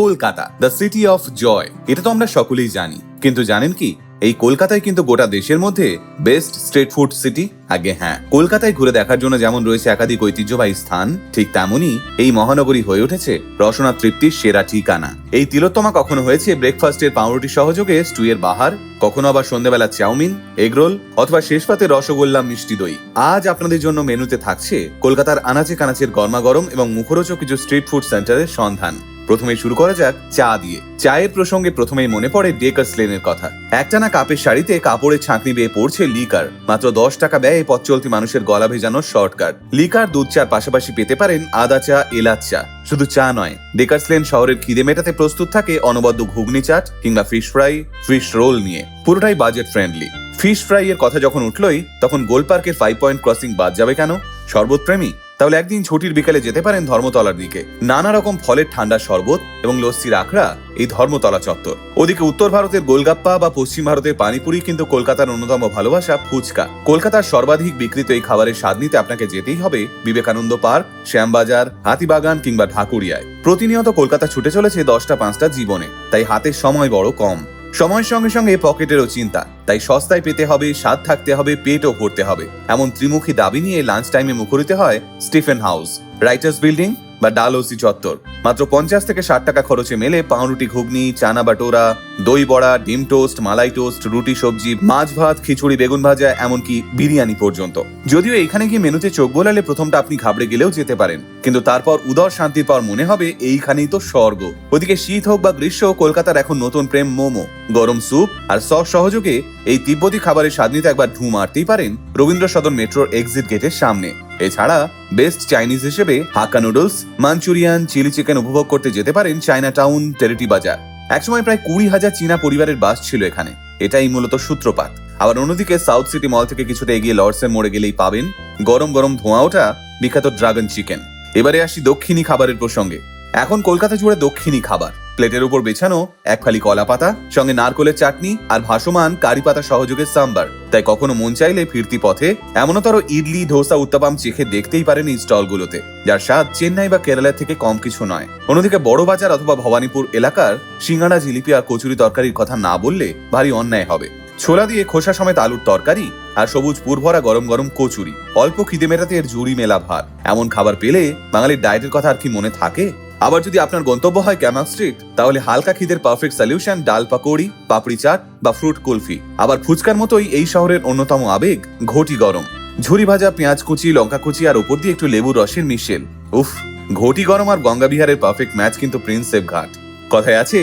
Kolkata the city of joy এটা তো আমরা সকলেই জানি। কিন্তু জানেন কি? এই কলকাতায় কিন্তু গোটা দেশের মধ্যে বেস্ট স্ট্রিট ফুড সিটি আগে হ্যাঁ কলকাতায় ঘুরে দেখার জন্য যেমন রয়েছে একাধিক ঐতিহ্যবাহী স্থান, ঠিক তেমনই এই মহানগরী হয়ে উঠেছে রসনা তৃপ্তির সেরা ঠিকানা। এই তিলোত্তমা কখনো হয়েছে ব্রেকফাস্টের পাউরুটি সহযোগে স্টুয়ের বাহার, কখনো আবার সন্ধ্যাবেলা চাউমিন এগরোল অথবা শেষ পাতে রসগোল্লা মিষ্টি দই। আজ আপনাদের জন্য মেনুতে থাকছে কলকাতার আনাচে কানাচের গরমাগরম এবং মুখরোচক কিছু স্ট্রিট ফুড সেন্টারের সন্ধান। প্রথমে শুরু করা যাক চা দিয়ে। চায়ের প্রসঙ্গে প্রথমেই মনে পড়ে ডেকার্স লেনের কথা। একটানা কাপের শাড়িতে কাপড়ের ছাঁকনি বেয়ে পড়ছে লিকার। মাত্র দশ টাকা ব্যয়ে পথ চলতি মানুষের গলা ভেজানোর শর্টকাট। লিকার দুধ চার পাশাপাশি পেতে পারেন আদা চা, এলাচ চা। শুধু চা নয় ডেকার্স লেন শহরের খিদে মেটাতে প্রস্তুত থাকে অনবদ্য ঘুগনি চাট কিংবা ফিশ ফ্রাই ফিশ রোল নিয়ে। পুরোটাই বাজেট ফ্রেন্ডলি ফিশ ফ্রাই এর কথা যখন উঠলই, তখন গোল পার্কের ফাইভ পয়েন্ট ক্রসিং বাদ যাবে কেন? শরবতপ্রেমী তাহলে একদিন ছুটির বিকালে যেতে পারেন ধর্মতলার দিকে। নানা রকম ফলের ঠান্ডা শরবত এবং লস্যির আখড়া এই ধর্মতলা চত্বর। ওদিকে উত্তর ভারতের গোলগাপ্পা বা পশ্চিম ভারতের পানিপুরি কিন্তু কলকাতার অন্যতম ভালোবাসা, ফুচকা। কলকাতার সর্বাধিক বিকৃত এই খাবারের স্বাদ নিতে আপনাকে যেতেই হবে বিবেকানন্দ পার্ক, শ্যামবাজার, হাতিবাগান কিংবা ঢাকুরিয়ায়। প্রতিনিয়ত কলকাতা ছুটে চলেছে দশটা পাঁচটা জীবনে, তাই হাতের সময় বড় কম। সময়ের সঙ্গে সঙ্গে পকেটেরও চিন্তা। তাই সস্তায় পেতে হবে, স্বাদ থাকতে হবে, পেটও ভরতে হবে। এমন ত্রিমুখী দাবি নিয়ে লাঞ্চ টাইমে মুখরিত হয় স্টিফেন হাউস। রাইটার্স বিল্ডিং বা ডাল ডালহৌসি চত্বর। মাত্র পঞ্চাশ থেকে ষাট টাকা খরচে মেলে পাউরুটি, ঘুগনি, চানা বাটোরা, দই বড়া, ডিম টোস্ট, মালাই টোস্ট, রুটি, সবজি, মাছ ভাত, খিচুড়ি, বেগুন ভাজা, এমনকি বিরিয়ানি পর্যন্ত। যদিও এখানে গিয়ে মেনুতে চোখ বোলালে প্রথমটা আপনি ঘাবড়ে গেলেও যেতে পারেন। কিন্তু তারপর উদর শান্তির পর মনে হবে এইখানেই তো স্বর্গ। ওদিকে শীত হোক বা গ্রীষ্ম, কলকাতার এখন নতুন প্রেম মোমো। গরম স্যুপ আর সস সহযোগে এই তিব্বতী খাবারের স্বাদ নিতে একবার ঢু মারতেই পারেন রবীন্দ্র সদন মেট্রোর এক্সিট গেটের সামনে। এছাড়া বেস্ট চাইনিজ হিসেবে Hakka noodles Manchurian chilli chicken উপভোগ করতে যেতে পারেন চায়না টাউন টেরিটি বাজার একসময় প্রায় কুড়ি হাজার চীনা পরিবারের বাস ছিল এখানে। এটাই মূলত সূত্রপাত। আবার অন্যদিকে সাউথ সিটি মল থেকে কিছুটা এগিয়ে লর্ডসের মোড়ে গেলেই পাবেন গরম গরম ধোঁয়া ওঠা বিখ্যাত ড্রাগন চিকেন এবারে আসি দক্ষিণী খাবারের প্রসঙ্গে। এখন কলকাতা জুড়ে দক্ষিণী খাবার। প্লেটের উপর বেছানো এক ফালি কলা পাতা, সঙ্গে নারকোলের চাটনি আর ভাসমান কারি পাতা সহযোগে সাম্বার। তাই কখনো মন চাইলে ফিরতি পথে এমনতর ইডলি, ধোসা, উত্তাপাম চেখে দেখতেই পারেন এই স্টলগুলোতে, যার স্বাদ চেন্নাই বা কেরালার থেকে কম কিছু নয়। অন্যদিকে বড় বাজার অথবা ভবানীপুর এলাকার সিঙ্গাড়া, জিলিপি আর কচুরি তরকারির কথা না বললে ভারী অন্যায় হবে। ছোলা দিয়ে খোসা সমেত আলুর তরকারি আর সবুজ পুরভরা গরম গরম কচুরি, অল্প খিদে মেটাতে এর জুড়ি মেলা ভার। এমন খাবার পেলে বাঙালির ডায়েটের কথা আর কি মনে থাকে? আবার যদি আপনার গন্তব্য হয় ক্যামাল স্ট্রিট তাহলে হালকা খিদের পারফেক্ট সলিউশন ডাল পাকোড়ি, পাপড়ি চাট বা ফ্রুট কুলফি। আবার ফুচকার মতোই এই শহরের অন্যতম আবেগ, ঘটি গরম। ঝুরি ভাজা, পেঁয়াজ কুচি, লঙ্কা কুচি আর উপর দিয়ে একটু লেবুর রসের মিশেল। উফ, ঘটি গরম আর গঙ্গা বিহারের পারফেক্ট ম্যাচ কিন্তু প্রিন্সেপ ঘাট। কথায় আছে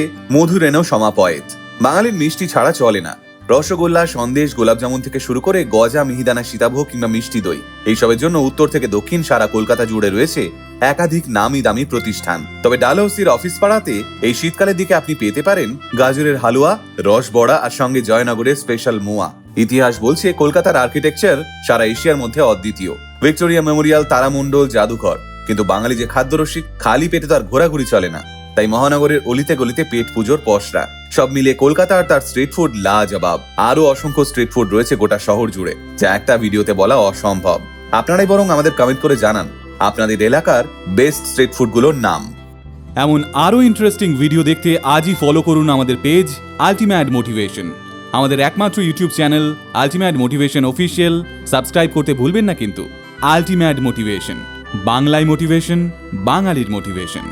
এনেও সমাপয়েত। বাঙালির মিষ্টি ছাড়া চলে না। রসগোল্লা, সন্দেশ, গোলাপজামুন থেকে শুরু করে গজা, মিহিদানা, সীতাভোগ কিংবা মিষ্টি দই। এইসবের জন্য উত্তর থেকে দক্ষিণ সারা কলকাতা জুড়ে রয়েছে একাধিক নামি দামি প্রতিষ্ঠান। তবে ডালহৌসির অফিস পাড়াতে এই শীতকালের দিকে আপনি পেতে পারেন গাজরের হালুয়া রস বড়া আর সঙ্গে জয়নগরের স্পেশাল মোয়া। ইতিহাস বলছে কলকাতার আর্কিটেকচার সারা এশিয়ার মধ্যে অদ্বিতীয়। ভিক্টোরিয়া মেমোরিয়াল, তারামণ্ডল, জাদুঘর। কিন্তু বাঙালি যে খাদ্যরসিক খালি পেটে তার ঘোরাঘুরি চলে না। তাই মহানগরের অলিতে গলিতে পেট পুজোর পসরা। সব মিলিয়ে কলকাতা আর তার স্ট্রিট ফুড লাজবাব। আরও অসংখ্য স্ট্রিট ফুড রয়েছে গোটা শহর জুড়ে, যা একটা ভিডিওতে বলা অসম্ভব। আপনারাই বরং আমাদের কমেন্ট করে জানান, আপনাদের এলাকার বেস্ট স্ট্রিট ফুডগুলোর নাম। এমন আরও ইন্টারেস্টিং ভিডিও দেখতে আজই ফলো করুন আমাদের পেজ আলটিমেট মোটিভেশন আমাদের একমাত্র YouTube channel ultimate motivation official subscribe করতে ভুলবেন না কিন্তু। আলটিমেট মোটিভেশন বাংলায় মোটিভেশন বাঙালির মোটিভেশন